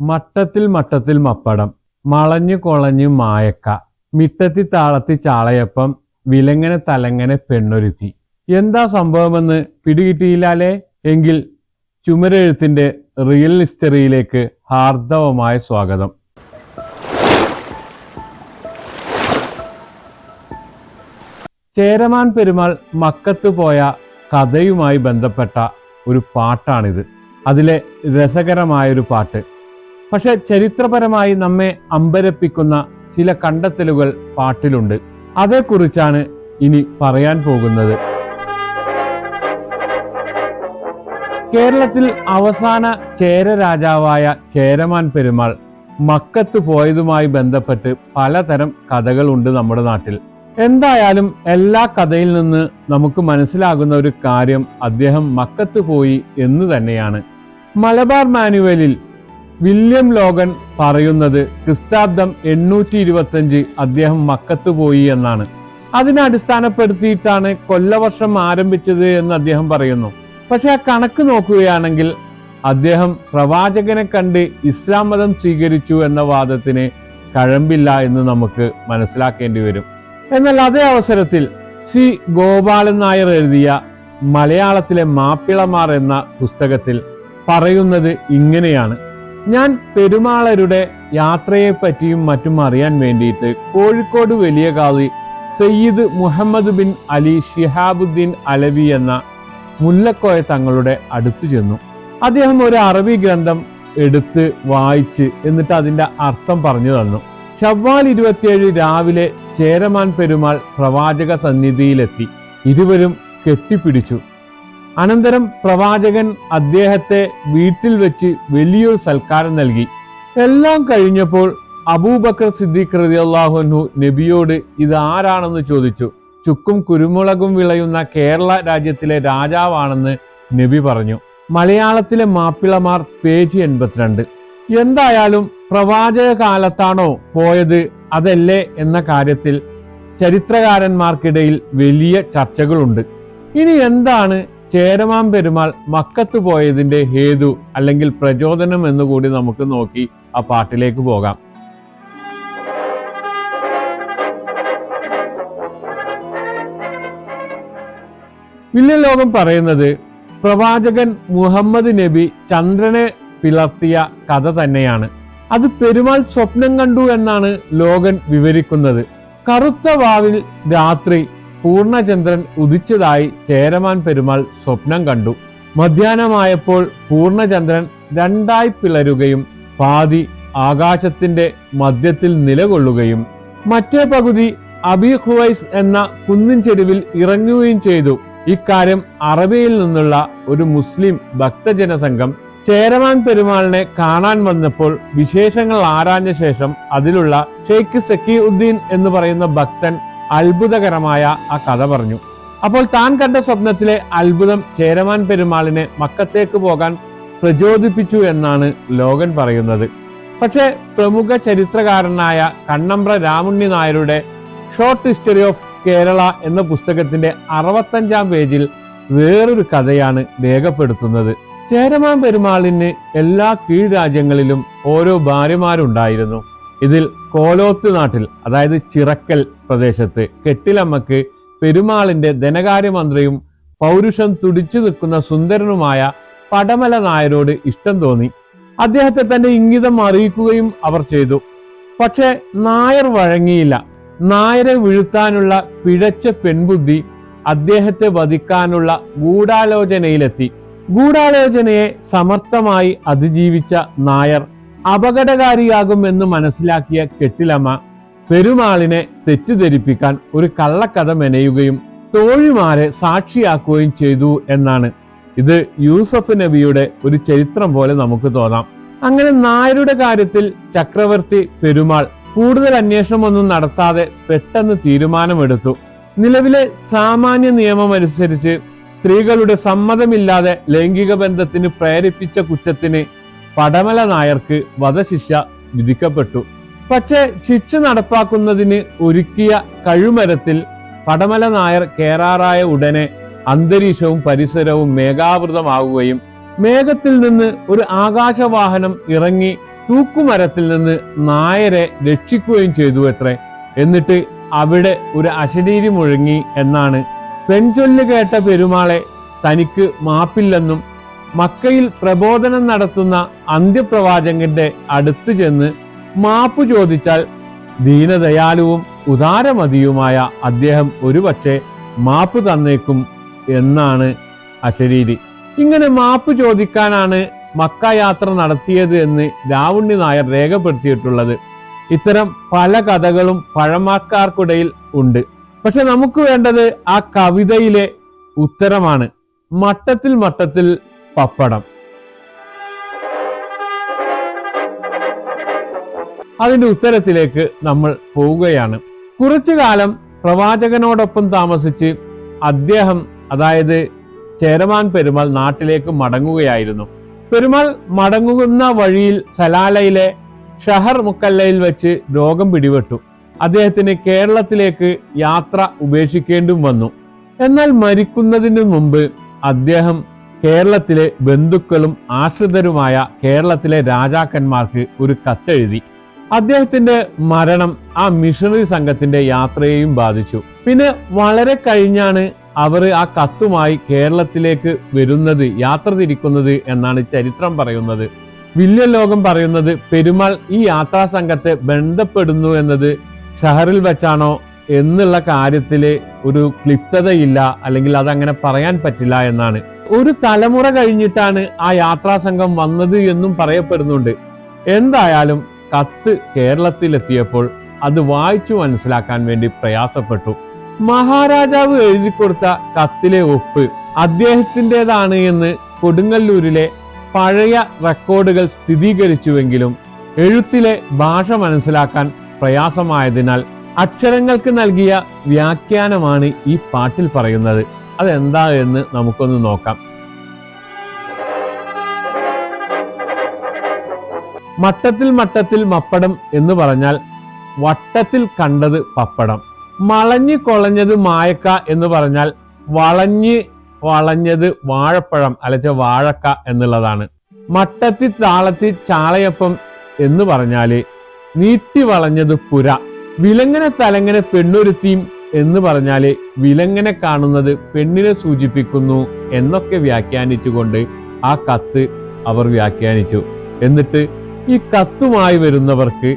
മട്ടത്തിൽ മട്ടത്തിൽ മപ്പടം വളഞ്ഞു കൊളഞ്ഞു മായക്ക മിട്ടത്തി താളത്തി ചാളയപ്പം വിലങ്ങനെ തലങ്ങനെ പെണ്ണൊരുത്തി. എന്താ സംഭവമെന്ന് പിടികിട്ടിയില്ലാലേ? എങ്കിൽ ചുമരെഴുത്തിന്റെ റിയൽ ഹിസ്റ്ററിയിലേക്ക് ഹാർദവമായ സ്വാഗതം. ചേരമാൻ പെരുമാൾ മക്കത്ത് പോയ കഥയുമായി ബന്ധപ്പെട്ട ഒരു പാട്ടാണിത്. അതിലെ രസകരമായൊരു പാട്ട്. പക്ഷെ ചരിത്രപരമായി നമ്മെ അമ്പരപ്പിക്കുന്ന ചില കണ്ടെത്തലുകൾ പാട്ടിലുണ്ട്. അതേക്കുറിച്ചാണ് ഇനി പറയാൻ പോകുന്നത്. കേരളത്തിൽ അവസാന ചേര രാജാവായ ചേരമാൻ പെരുമാൾ മക്കത്ത് പോയതുമായി ബന്ധപ്പെട്ട് പലതരം കഥകളുണ്ട് നമ്മുടെ നാട്ടിൽ. എന്തായാലും എല്ലാ കഥയിൽ നിന്ന് നമുക്ക് മനസ്സിലാകുന്ന ഒരു കാര്യം അദ്ദേഹം മക്കത്ത് പോയി എന്ന് തന്നെയാണ്. മലബാർ മാനുവലിൽ വില്യം ലോഗൻ പറയുന്നത് ക്രിസ്താബ്ദം എണ്ണൂറ്റി ഇരുപത്തഞ്ച് അദ്ദേഹം മക്കത്ത് പോയി എന്നാണ്. അതിനെ അടിസ്ഥാനപ്പെടുത്തിയിട്ടാണ് കൊല്ലവർഷം ആരംഭിച്ചത് എന്ന് അദ്ദേഹം പറയുന്നു. പക്ഷെ ആ കണക്ക് നോക്കുകയാണെങ്കിൽ അദ്ദേഹം പ്രവാചകനെ കണ്ട് ഇസ്ലാം മതം സ്വീകരിച്ചു എന്ന വാദത്തിന് കഴമ്പില്ല എന്ന് നമുക്ക് മനസ്സിലാക്കേണ്ടി വരും. എന്നാൽ അതേ അവസരത്തിൽ സി. ഗോപാലൻ നായർ എഴുതിയ മലയാളത്തിലെ മാപ്പിളമാർ എന്ന പുസ്തകത്തിൽ പറയുന്നത് ഇങ്ങനെയാണ്. ഞാൻ പെരുമാളരുടെ യാത്രയെപ്പറ്റിയും മറ്റും അറിയാൻ വേണ്ടിയിട്ട് കോഴിക്കോട് വലിയ കാവി സയ്യിദ് മുഹമ്മദ് ബിൻ അലി ഷിഹാബുദ്ദീൻ അലവി എന്ന മുല്ലക്കോയ തങ്ങളുടെ അടുത്തു ചെന്നു. അദ്ദേഹം ഒരു അറബി ഗ്രന്ഥം എടുത്ത് വായിച്ച് എന്നിട്ട് അതിന്റെ അർത്ഥം പറഞ്ഞു തന്നു. ചവ്വാൽ ഇരുപത്തിയേഴ് രാവിലെ ചേരമാൻ പെരുമാൾ പ്രവാചക സന്നിധിയിലെത്തി. ഇരുവരും കെട്ടിപ്പിടിച്ചു. അനന്തരം പ്രവാചകൻ അദ്ദേഹത്തെ വീട്ടിൽ വെച്ച് വലിയൊരു സൽക്കാരം നൽകി. എല്ലാം കഴിഞ്ഞപ്പോൾ അബൂബക്കർ സിദ്ദീഖ് റളിയല്ലാഹുഅൻഹു നബിയോട് ഇത് ആരാണെന്ന് ചോദിച്ചു. ചുക്കും കുരുമുളകും വിളയുന്ന കേരള രാജ്യത്തിലെ രാജാവാണെന്ന് നബി പറഞ്ഞു. മലയാളത്തിലെ മാപ്പിളമാർ പേജ് എൺപത്തിരണ്ട്. എന്തായാലും പ്രവാചക കാലത്താണോ പോയത് അതല്ലേ എന്ന കാര്യത്തിൽ ചരിത്രകാരന്മാർക്കിടയിൽ വലിയ ചർച്ചകളുണ്ട്. ഇനി എന്താണ് ചേരമാൻ പെരുമാൾ മക്കത്ത് പോയതിന്റെ ഹേതു അല്ലെങ്കിൽ പ്രചോദനം എന്നുകൂടി നമുക്ക് നോക്കി ആ പാട്ടിലേക്ക് പോകാം. വില്യം ലോകം പറയുന്നത് പ്രവാചകൻ മുഹമ്മദ് നബി ചന്ദ്രനെ പിളർത്തിയ കഥ തന്നെയാണ്. അത് പെരുമാൾ സ്വപ്നം കണ്ടു എന്നാണ് ലോകൻ വിവരിക്കുന്നത്. കറുത്ത വാവിൽ രാത്രി പൂർണചന്ദ്രൻ ഉദിച്ചതായി ചേരമാൻ പെരുമാൾ സ്വപ്നം കണ്ടു. മധ്യാഹ്നമായപ്പോൾ പൂർണചന്ദ്രൻ രണ്ടായി പിളരുകയും പാതി ആകാശത്തിന്റെ മധ്യത്തിൽ നിലകൊള്ളുകയും മറ്റേ പകുതി അബി ഖുവൈസ് എന്ന കുന്നിൻ ചെരുവിൽ ഇറങ്ങുകയും ചെയ്തു. ഇക്കാര്യം അറബിയിൽ നിന്നുള്ള ഒരു മുസ്ലിം ഭക്തജനസംഘം ചേരമാൻ പെരുമാളിനെ കാണാൻ വന്നപ്പോൾ വിശേഷങ്ങൾ ആരാഞ്ഞ ശേഷം അതിലുള്ള ഷെയ്ഖ് സക്കി ഉദ്ദീൻ എന്ന് പറയുന്ന ഭക്തൻ അത്ഭുതകരമായ ആ കഥ പറഞ്ഞു. അപ്പോൾ താൻ കണ്ട സ്വപ്നത്തിലെ അത്ഭുതം ചേരമാൻ പെരുമാളിനെ മക്കത്തേക്ക് പോകാൻ പ്രചോദിപ്പിച്ചു എന്നാണ് ലോകൻ പറയുന്നത്. പക്ഷേ പ്രമുഖ ചരിത്രകാരനായ കണ്ണമ്പ്ര രാമുണ്ണി നായരുടെ ഷോർട്ട് ഹിസ്റ്ററി ഓഫ് കേരള എന്ന പുസ്തകത്തിന്റെ അറുപത്തഞ്ചാം പേജിൽ വേറൊരു കഥയാണ് രേഖപ്പെടുത്തുന്നത്. ചേരമാൻ പെരുമാളിന് എല്ലാ കീഴ്രാജ്യങ്ങളിലും ഓരോ ഭാര്യമാരുണ്ടായിരുന്നു. ഇതിൽ കോലോത്ത് നാട്ടിൽ അതായത് ചിറക്കൽ പ്രദേശത്ത് കെട്ടിലമ്മക്ക് പെരുമാളിന്റെ ധനകാര്യമന്ത്രിയും പൗരുഷം തുടിച്ചു നിൽക്കുന്ന സുന്ദരനുമായ പടമല നായരോട് ഇഷ്ടം തോന്നി. അദ്ദേഹത്തെ തന്റെ ഇംഗിതം അറിയിക്കുകയും അവർ ചെയ്തു. പക്ഷെ നായർ വഴങ്ങിയില്ല. നായരെ വീഴ്ത്താനുള്ള പിഴച്ച പെൺബുദ്ധി അദ്ദേഹത്തെ വധിക്കാനുള്ള ഗൂഢാലോചനയിലെത്തി. ഗൂഢാലോചനയെ സമർത്ഥമായി അതിജീവിച്ച നായർ അപകടകാരിയാകുമെന്ന് മനസ്സിലാക്കിയ കെട്ടിലമ്മ പെരുമാളിനെ തെറ്റിദ്ധരിപ്പിക്കാൻ ഒരു കള്ളക്കഥ മെനയുകയും തോഴിമാരെ സാക്ഷിയാക്കുകയും ചെയ്തു എന്നാണ്. ഇത് യൂസഫ് നബിയുടെ ഒരു ചരിത്രം പോലെ നമുക്ക് തോന്നാം. അങ്ങനെ നായരുടെ കാര്യത്തിൽ ചക്രവർത്തി പെരുമാൾ കൂടുതൽ അന്വേഷണമൊന്നും നടത്താതെ പെട്ടെന്ന് തീരുമാനമെടുത്തു. നിലവിലെ സാമാന്യ നിയമമനുസരിച്ച് സ്ത്രീകളുടെ സമ്മതമില്ലാതെ ലൈംഗിക ബന്ധത്തിന് പ്രേരിപ്പിച്ച കുറ്റത്തിന് പടമല നായർക്ക് വധശിക്ഷ വിധിക്കപ്പെട്ടു. പക്ഷേ ശിക്ഷ നടപ്പാക്കുന്നതിന് ഒരുക്കിയ കഴുമരത്തിൽ പടമല നായർ കേറാറായ ഉടനെ അന്തരീക്ഷവും പരിസരവും മേഘാവൃതമാവുകയും മേഘത്തിൽ നിന്ന് ഒരു ആകാശവാഹനം ഇറങ്ങി തൂക്കുമരത്തിൽ നിന്ന് നായരെ രക്ഷിക്കുകയും ചെയ്തു എത്രേ. എന്നിട്ട് അവിടെ ഒരു അശരീരി മുഴങ്ങി എന്നാണ് പെൺചൊല്ല് കേട്ട പെരുമാളെ തനിക്ക് മാപ്പില്ലെന്നും മക്കയിൽ പ്രബോധനം നടത്തുന്ന അന്ത്യപ്രവാചകന്റെ അടുത്ത് ചെന്ന് മാപ്പ് ചോദിച്ചാൽ ദീനദയാലുവും ഉദാരമതിയുമായ അദ്ദേഹം ഒരുപക്ഷെ മാപ്പ് തന്നേക്കും എന്നാണ് അശരീരി. ഇങ്ങനെ മാപ്പ് ചോദിക്കാനാണ് മക്ക യാത്ര നടത്തിയത് എന്ന് രാവുണ്ണി നായർ രേഖപ്പെടുത്തിയിട്ടുള്ളത്. ഇത്തരം പല കഥകളും പഴമക്കാർക്കിടയിൽ ഉണ്ട്. പക്ഷെ നമുക്ക് വേണ്ടത് ആ കവിതയിലെ ഉത്തരമാണ്. മട്ടത്തിൽ മട്ടത്തിൽ പപ്പടം. അതിന്റെ ഉത്തരത്തിലേക്ക് നമ്മൾ പോവുകയാണ്. കുറച്ചു കാലം പ്രവാചകനോടൊപ്പം താമസിച്ച് അദ്ദേഹം അതായത് ചേരമാൻ പെരുമാൾ നാട്ടിലേക്ക് മടങ്ങുകയായിരുന്നു. പെരുമാൾ മടങ്ങുന്ന വഴിയിൽ സലാലയിലെ ഷഹർ മുക്കല്ലയിൽ വെച്ച് രോഗം പിടിപെട്ടു. അദ്ദേഹത്തിന് കേരളത്തിലേക്ക് യാത്ര ഉപേക്ഷിക്കേണ്ടും വന്നു. എന്നാൽ മരിക്കുന്നതിന് മുമ്പ് അദ്ദേഹം കേരളത്തിലെ ബന്ധുക്കളും ആശ്രിതരുമായ കേരളത്തിലെ രാജാക്കന്മാർക്ക് ഒരു കത്തെഴുതി. അദ്ദേഹത്തിന്റെ മരണം ആ മിഷണറി സംഘത്തിന്റെ യാത്രയെയും ബാധിച്ചു. പിന്നെ വളരെ കഴിഞ്ഞാണ് അവർ ആ കത്തുമായി കേരളത്തിലേക്ക് വരുന്നത് യാത്ര തിരിക്കുന്നത് എന്നാണ് ചരിത്രം പറയുന്നത്. വില്ല്യ ലോകം പറയുന്നത് പെരുമാൾ ഈ യാത്രാ സംഘത്തെ ബന്ധപ്പെടുന്നു എന്നത് ഷഹറിൽ വെച്ചാണോ എന്നുള്ള കാര്യത്തിൽ ഒരു ക്ലിപ്തതയില്ല അല്ലെങ്കിൽ അതങ്ങനെ പറയാൻ പറ്റില്ല എന്നാണ്. ഒരു തലമുറ കഴിഞ്ഞിട്ടാണ് ആ യാത്രാ സംഘം വന്നത് എന്നും പറയപ്പെടുന്നുണ്ട്. എന്തായാലും കത്ത് കേരളത്തിലെത്തിയപ്പോൾ അത് വായിച്ചു മനസ്സിലാക്കാൻ വേണ്ടി പ്രയാസപ്പെട്ടു. മഹാരാജാവ് എഴുതി കൊടുത്ത കത്തിലെ ഒപ്പ് അദ്ദേഹത്തിന്റെതാണ് എന്ന് കൊടുങ്ങല്ലൂരിലെ പഴയ റെക്കോർഡുകൾ സ്ഥിരീകരിച്ചുവെങ്കിലും എഴുത്തിലെ ഭാഷ മനസ്സിലാക്കാൻ പ്രയാസമായതിനാൽ അക്ഷരങ്ങൾക്ക് നൽകിയ വ്യാഖ്യാനമാണ് ഈ പാട്ടിൽ പറയുന്നത്. അതെന്താ എന്ന് നമുക്കൊന്ന് നോക്കാം. മട്ടത്തിൽ മട്ടത്തിൽ മപ്പടം എന്ന് പറഞ്ഞാൽ വട്ടത്തിൽ കണ്ടത് പപ്പടം. വളഞ്ഞു കൊളഞ്ഞത് മായക്ക എന്ന് പറഞ്ഞാൽ വളഞ്ഞ് വളഞ്ഞത് വാഴപ്പഴം അല്ലെ വാഴക്ക എന്നുള്ളതാണ്. മട്ടത്തി താളത്തി ചാളയപ്പം എന്ന് പറഞ്ഞാൽ നീട്ടി വളഞ്ഞത് പുര. വിലങ്ങനെ തലങ്ങനെ പെണ്ണൊരുത്തിയും എന്ന് പറഞ്ഞാൽ വിലങ്ങനെ കാണുന്നത് പെണ്ണിനെ സൂചിപ്പിക്കുന്നു എന്നൊക്കെ വ്യാഖ്യാനിച്ചുകൊണ്ട് ആ കത്ത് അവർ വ്യാഖ്യാനിച്ചു. എന്നിട്ട് ഈ കത്തുമായി വരുന്നവർക്ക്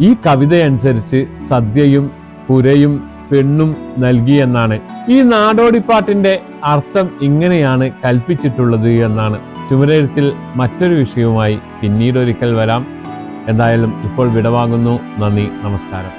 ഈ കവിതയനുസരിച്ച് സദ്യയും പുരയും പെണ്ണും നൽകി എന്നാണ്. ഈ നാടോടിപ്പാട്ടിന്റെ അർത്ഥം ഇങ്ങനെയാണ് കൽപ്പിച്ചിട്ടുള്ളത് എന്നാണ്. ചുമരെഴുത്തിൽ മറ്റൊരു വിഷയവുമായി പിന്നീട് ഒരിക്കൽ വരാം. എന്തായാലും ഇപ്പോൾ വിടവാങ്ങുന്നു. നന്ദി നമസ്കാരം.